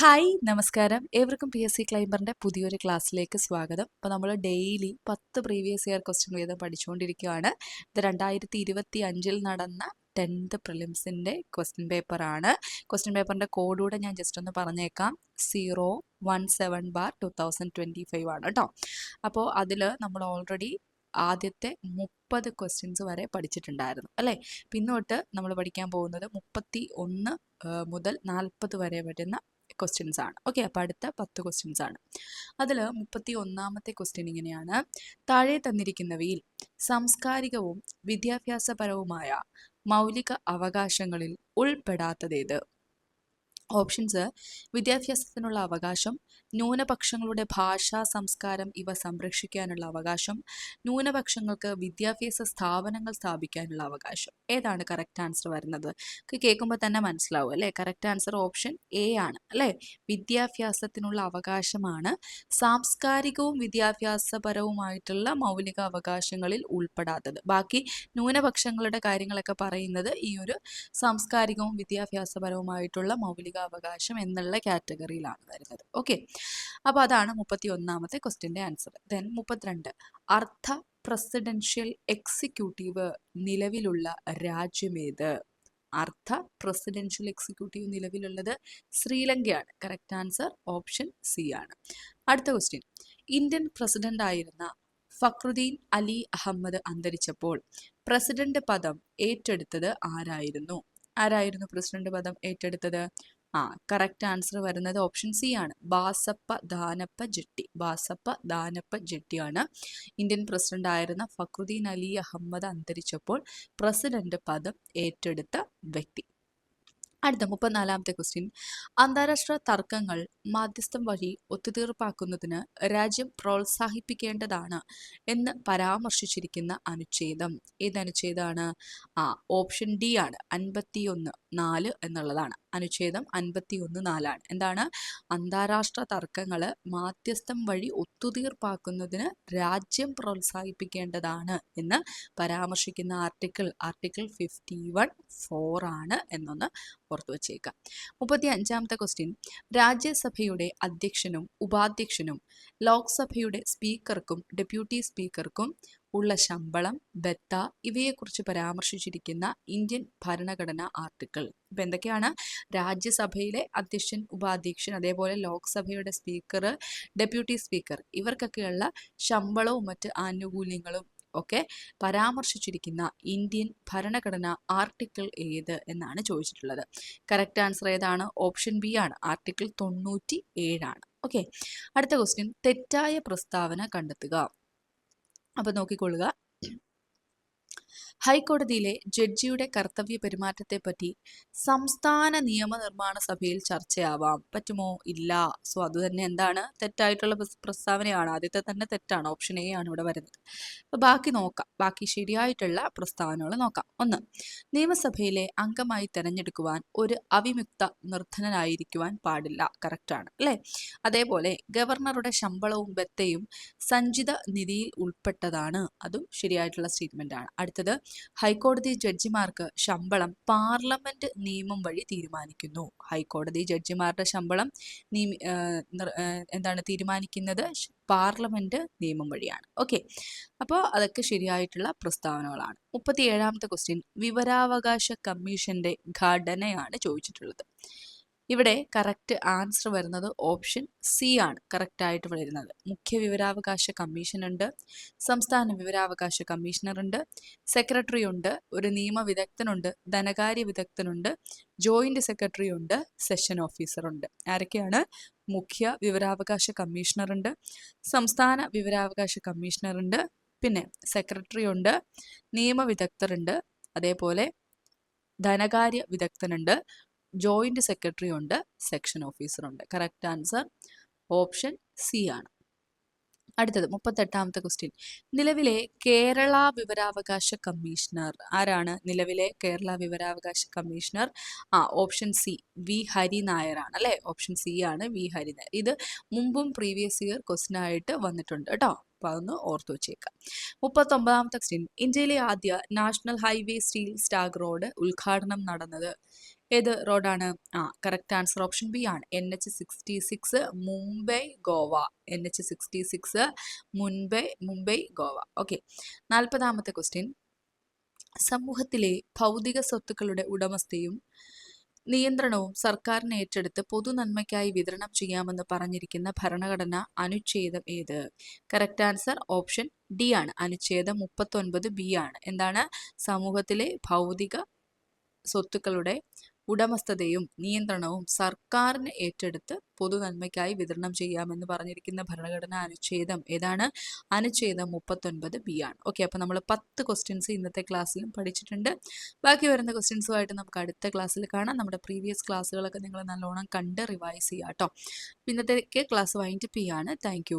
Hi നമസ്കാരം. ഏവർക്കും P S C ക്ലൈംബറിന്റെ പുതിയൊരു ക്ലാസ്സിലേക്ക് സ്വാഗതം. അപ്പോൾ നമ്മൾ ഡെയിലി പത്ത് പ്രീവിയസ് ഇയർ ക്വസ്റ്റ്യൻ വീതം പഠിച്ചുകൊണ്ടിരിക്കുകയാണ് ഇത് രണ്ടായിരത്തി ഇരുപത്തി അഞ്ചിൽ നടന്ന ടെൻത്ത് പ്രിലിംസിന്റെ ക്വസ്റ്റ്യൻ പേപ്പറാണ്. ക്വസ്റ്റ്യൻ പേപ്പറിന്റെ കോഡൂടെ ഞാൻ ജസ്റ്റ് ഒന്ന് പറഞ്ഞേക്കാം. Zero one seven bar two thousand twenty five ആണ് കേട്ടോ അപ്പോൾ അതിൽ നമ്മൾ ഓൾറെഡി ആദ്യത്തെ മുപ്പത് ക്വസ്റ്റ്യൻസ് വരെ പഠിച്ചിട്ടുണ്ടായിരുന്നു അല്ലേ? പിന്നോട്ട് നമ്മൾ പഠിക്കാൻ പോകുന്നത് മുപ്പത്തി ഒന്ന് മുതൽ നാൽപ്പത് വരെ വരുന്ന ക്വസ്റ്റ്യൻസ് ആണ്. ഓക്കെ അപ്പോൾ അടുത്ത പത്ത് ക്വസ്റ്റ്യൻസ് ആണ്. അതിൽ മുപ്പത്തി ഒന്നാമത്തെ ക്വസ്റ്റ്യൻ ഇങ്ങനെയാണ്. താഴെ തന്നിരിക്കുന്നവയിൽ സാംസ്കാരികവും വിദ്യാഭ്യാസപരവുമായ മൗലിക അവകാശങ്ങളിൽ ഉൾപ്പെടാത്തതേത് ഓപ്ഷൻസ് വിദ്യാഭ്യാസത്തിനുള്ള അവകാശം ന്യൂനപക്ഷങ്ങളുടെ ഭാഷ സംസ്കാരം ഇവ സംരക്ഷിക്കാനുള്ള അവകാശം ന്യൂനപക്ഷങ്ങൾക്ക് വിദ്യാഭ്യാസ സ്ഥാപനങ്ങൾ സ്ഥാപിക്കാനുള്ള അവകാശം. ഏതാണ് കറക്റ്റ് ആൻസർ വരുന്നത്? കേൾക്കുമ്പോൾ തന്നെ മനസ്സിലാവും അല്ലേ? കറക്റ്റ് ആൻസർ ഓപ്ഷൻ എ ആണ് അല്ലേ? വിദ്യാഭ്യാസത്തിനുള്ള അവകാശമാണ് സാംസ്കാരികവും വിദ്യാഭ്യാസപരവുമായിട്ടുള്ള മൗലിക അവകാശങ്ങളിൽ ഉൾപ്പെടാത്തത്. ബാക്കി ന്യൂനപക്ഷങ്ങളുടെ കാര്യങ്ങളൊക്കെ പറയുന്നത് ഈ ഒരു സാംസ്കാരികവും വിദ്യാഭ്യാസപരവുമായിട്ടുള്ള മൗലിക അവകാശം എന്നുള്ള കാറ്റഗറിയിലാണ് വരുന്നത്. ഓക്കെ അപ്പോൾ അതാണ് മുപ്പത്തി ഒന്നാമത്തെ ക്വസ്റ്റ്യന്റെ ആൻസർ ദെൻ മുപ്പത്തിരണ്ട്. അർത്ഥ പ്രസിഡൻഷ്യൽ എക്സിക്യൂട്ടീവ് നിലവിലുള്ള രാജ്യമേത് അർത്ഥ പ്രസിഡൻഷ്യൽ എക്സിക്യൂട്ടീവ് നിലവിലുള്ളത് ശ്രീലങ്കയാണ്. കറക്റ്റ് ആൻസർ ഓപ്ഷൻ സി ആണ്. അടുത്ത ക്വസ്റ്റ്യൻ ഇന്ത്യൻ പ്രസിഡന്റ് ആയിരുന്ന ഫക്രുദ്ദീൻ അലി അഹമ്മദ് അന്തരിച്ചപ്പോൾ പ്രസിഡന്റ് പദം ഏറ്റെടുത്തത് ആരായിരുന്നു? ആരായിരുന്നു പ്രസിഡന്റ് പദം ഏറ്റെടുത്തത്? ആ കറക്റ്റ് ആൻസർ വരുന്നത് ഓപ്ഷൻ സി ആണ്. ബാസപ്പ ദാനപ്പ ജെട്ടി. ബാസപ്പ ദാനപ്പ ജെട്ടിയാണ് ഇന്ത്യൻ പ്രസിഡന്റ് ആയിരുന്ന ഫക്രുദ്ദീൻ അലി അഹമ്മദ് അന്തരിച്ചപ്പോൾ പ്രസിഡന്റ് പദം ഏറ്റെടുത്ത വ്യക്തി. അടുത്ത മുപ്പത്തിനാലാമത്തെ ക്വസ്റ്റ്യൻ അന്താരാഷ്ട്ര തർക്കങ്ങൾ മാധ്യസ്ഥം വഴി ഒത്തുതീർപ്പാക്കുന്നതിന് രാജ്യം പ്രോത്സാഹിപ്പിക്കേണ്ടതാണ് എന്ന് പരാമർശിച്ചിരിക്കുന്ന അനുച്ഛേദം. ഏത് അനുച്ഛേദമാണ്? ആ ഓപ്ഷൻ ഡി ആണ്. അൻപത്തിയൊന്ന് നാല് എന്നുള്ളതാണ്. അനുച്ഛേദം അൻപത്തി ഒന്ന് നാലാണ്. എന്താണ്? അന്താരാഷ്ട്ര തർക്കങ്ങൾ മാധ്യസ്ഥം വഴി ഒത്തുതീർപ്പാക്കുന്നതിന് രാജ്യം പ്രോത്സാഹിപ്പിക്കേണ്ടതാണ് എന്ന് പരാമർശിക്കുന്ന article article fifty one four ആണ് എന്നൊന്ന് ഓർത്തു വച്ചേക്കാം. മുപ്പത്തി അഞ്ചാമത്തെ ക്വസ്റ്റ്യൻ രാജ്യസഭയുടെ അധ്യക്ഷനും ഉപാധ്യക്ഷനും ലോക്സഭയുടെ സ്പീക്കർക്കും ഡെപ്യൂട്ടി സ്പീക്കർക്കും ഉള്ള ശമ്പളം ബത്ത ഇവയെക്കുറിച്ച് പരാമർശിച്ചിരിക്കുന്ന ഇന്ത്യൻ ഭരണഘടന ആർട്ടിക്കിൾ. ഇപ്പം എന്തൊക്കെയാണ്? രാജ്യസഭയിലെ അധ്യക്ഷൻ ഉപാധ്യക്ഷൻ അതേപോലെ ലോക്സഭയുടെ സ്പീക്കർ ഡെപ്യൂട്ടി സ്പീക്കർ ഇവർക്കൊക്കെയുള്ള ശമ്പളവും മറ്റ് ആനുകൂല്യങ്ങളും ഒക്കെ പരാമർശിച്ചിരിക്കുന്ന ഇന്ത്യൻ ഭരണഘടന ആർട്ടിക്കിൾ ഏത് എന്നാണ് ചോദിച്ചിട്ടുള്ളത്. കറക്റ്റ് ആൻസർ ഏതാണ്? ഓപ്ഷൻ ബി ആണ്. ആർട്ടിക്കിൾ തൊണ്ണൂറ്റി ഏഴാണ് ഓക്കെ അടുത്ത ക്വസ്റ്റ്യൻ തെറ്റായ പ്രസ്താവന കണ്ടെത്തുക. അപ്പോൾ നോക്കിക്കൊള്ളുക. ഹൈക്കോടതിയിലെ ജഡ്ജിയുടെ കർത്തവ്യ പെരുമാറ്റത്തെപ്പറ്റി സംസ്ഥാന നിയമനിർമ്മാണ സഭയിൽ ചർച്ചയാവാം. പറ്റുമോ? ഇല്ല. സോ അതുതന്നെ എന്താണ്? തെറ്റായിട്ടുള്ള പ്രസ്താവനയാണ്. ആദ്യത്തെ തന്നെ തെറ്റാണ്. ഓപ്ഷൻ എ ആണ് ഇവിടെ വരുന്നത്. അപ്പോൾ ബാക്കി നോക്കാം. ബാക്കി ശരിയായിട്ടുള്ള പ്രസ്താവനകൾ നോക്കാം. ഒന്ന് നിയമസഭയിലെ അംഗമായി തിരഞ്ഞെടുക്കുവാൻ ഒരു അവിമുക്ത നിർധനനായിരിക്കുവാൻ പാടില്ല. കറക്റ്റാണ് അല്ലേ? അതേപോലെ ഗവർണറുടെ ശമ്പളവും ബത്തയും സഞ്ചിത നിധിയിൽ ഉൾപ്പെട്ടതാണ്. അതും ശരിയായിട്ടുള്ള സ്റ്റേറ്റ്മെന്റ് ആണ്. അടുത്തത് ഹൈക്കോടതി ജഡ്ജിമാർക്ക് ശമ്പളം പാർലമെന്റ് നിയമം വഴി തീരുമാനിക്കുന്നു. ഹൈക്കോടതി ജഡ്ജിമാരുടെ ശമ്പളം എന്താണ് തീരുമാനിക്കുന്നത്? പാർലമെന്റ് നിയമം വഴിയാണ്. ഓക്കെ. അപ്പോൾ അതൊക്കെ ശരിയായിട്ടുള്ള പ്രസ്താവനകളാണ്. മുപ്പത്തി ഏഴാമത്തെ ക്വസ്റ്റ്യൻ വിവരാവകാശ കമ്മീഷന്റെ ഘടനയാണ് ചോദിച്ചിട്ടുള്ളത്. ഇവിടെ കറക്റ്റ് ആൻസർ വരുന്നത് ഓപ്ഷൻ സി ആണ് കറക്റ്റ് ആയിട്ട് വരുന്നത്. മുഖ്യ വിവരാവകാശ കമ്മീഷൻ ഉണ്ട് സംസ്ഥാന വിവരാവകാശ കമ്മീഷണർ ഉണ്ട് സെക്രട്ടറി ഉണ്ട് ഒരു നിയമ വിദഗ്ധനുണ്ട് ധനകാര്യ വിദഗ്ധനുണ്ട് ജോയിന്റ് സെക്രട്ടറി ഉണ്ട് സെഷൻ ഓഫീസർ ഉണ്ട്. ആരൊക്കെയാണ്? മുഖ്യ വിവരാവകാശ കമ്മീഷണർ ഉണ്ട് സംസ്ഥാന വിവരാവകാശ കമ്മീഷണർ ഉണ്ട് പിന്നെ സെക്രട്ടറി ഉണ്ട് നിയമ വിദഗ്ധരുണ്ട് അതേപോലെ ധനകാര്യ വിദഗ്ധനുണ്ട് ജോയിന്റ് സെക്രട്ടറി ഉണ്ട് സെക്ഷൻ ഓഫീസർ ഉണ്ട്. കറക്റ്റ് ആൻസർ ഓപ്ഷൻ സി ആണ്. അടുത്തത് മുപ്പത്തെട്ടാമത്തെ ക്വസ്റ്റ്യൻ നിലവിലെ കേരള വിവരാവകാശ കമ്മീഷണർ ആരാണ്? നിലവിലെ കേരള വിവരാവകാശ കമ്മീഷണർ ആ ഓപ്ഷൻ സി വി ഹരി നായരാണ് അല്ലേ? ഓപ്ഷൻ സി ആണ് വി ഹരി നായർ ഇത് മുമ്പും പ്രീവിയസ് ഇയർ ക്വസ്റ്റ്യൻ ആയിട്ട് വന്നിട്ടുണ്ട് കേട്ടോ. അപ്പോൾ അതൊന്ന് ഓർത്തു വെച്ചേക്കാം. മുപ്പത്തൊമ്പതാമത്തെ ക്വസ്റ്റ്യൻ ഇന്ത്യയിലെ ആദ്യ national highway steel slag road ഉദ്ഘാടനം നടന്നത് ഏത് റോഡാണ് ആ കറക്റ്റ് ആൻസർ ഓപ്ഷൻ ബി ആണ്. N H sixty six Mumbai Goa N H sixty six Mumbai Mumbai Goa okay നാൽപ്പതാമത്തെ ക്വസ്റ്റ്യൻ സമൂഹത്തിലെ ഭൗതിക സ്വത്തുക്കളുടെ ഉടമസ്ഥയും നിയന്ത്രണവും സർക്കാരിന് ഏറ്റെടുത്ത് പൊതുനന്മയ്ക്കായി വിതരണം ചെയ്യാമെന്ന് പറഞ്ഞിരിക്കുന്ന ഭരണഘടന അനുച്ഛേദം ഏത്? കറക്റ്റ് ആൻസർ ഓപ്ഷൻ ഡി ആണ്. അനുച്ഛേദം മുപ്പത്തൊൻപത് ബി ആണ്. എന്താണ്? സമൂഹത്തിലെ ഭൗതിക സ്വത്തുക്കളുടെ ഉടമസ്ഥതയും നിയന്ത്രണവും സർക്കാരിന് ഏറ്റെടുത്ത് പൊതുനന്മയ്ക്കായി വിതരണം ചെയ്യാമെന്ന് പറഞ്ഞിരിക്കുന്ന ഭരണഘടനാ അനുച്ഛേദം ഏതാണ്? അനുച്ഛേദം മുപ്പത്തൊൻപത് ബി ആണ്. ഓക്കെ അപ്പോൾ നമ്മൾ പത്ത് ക്വസ്റ്റ്യൻസ് ഇന്നത്തെ ക്ലാസ്സിലും പഠിച്ചിട്ടുണ്ട്. ബാക്കി വരുന്ന ക്വസ്റ്റ്യൻസുമായിട്ട് നമുക്ക് അടുത്ത ക്ലാസ്സിൽ കാണാം. നമ്മുടെ പ്രീവിയസ് ക്ലാസ്സുകളൊക്കെ നിങ്ങൾ നല്ലോണം കണ്ട് റിവൈസ് ചെയ്യാം കേട്ടോ ഇന്നത്തേക്ക് ക്ലാസ് വൈൻഡപ്പ് ചെയ്യാണ് താങ്ക്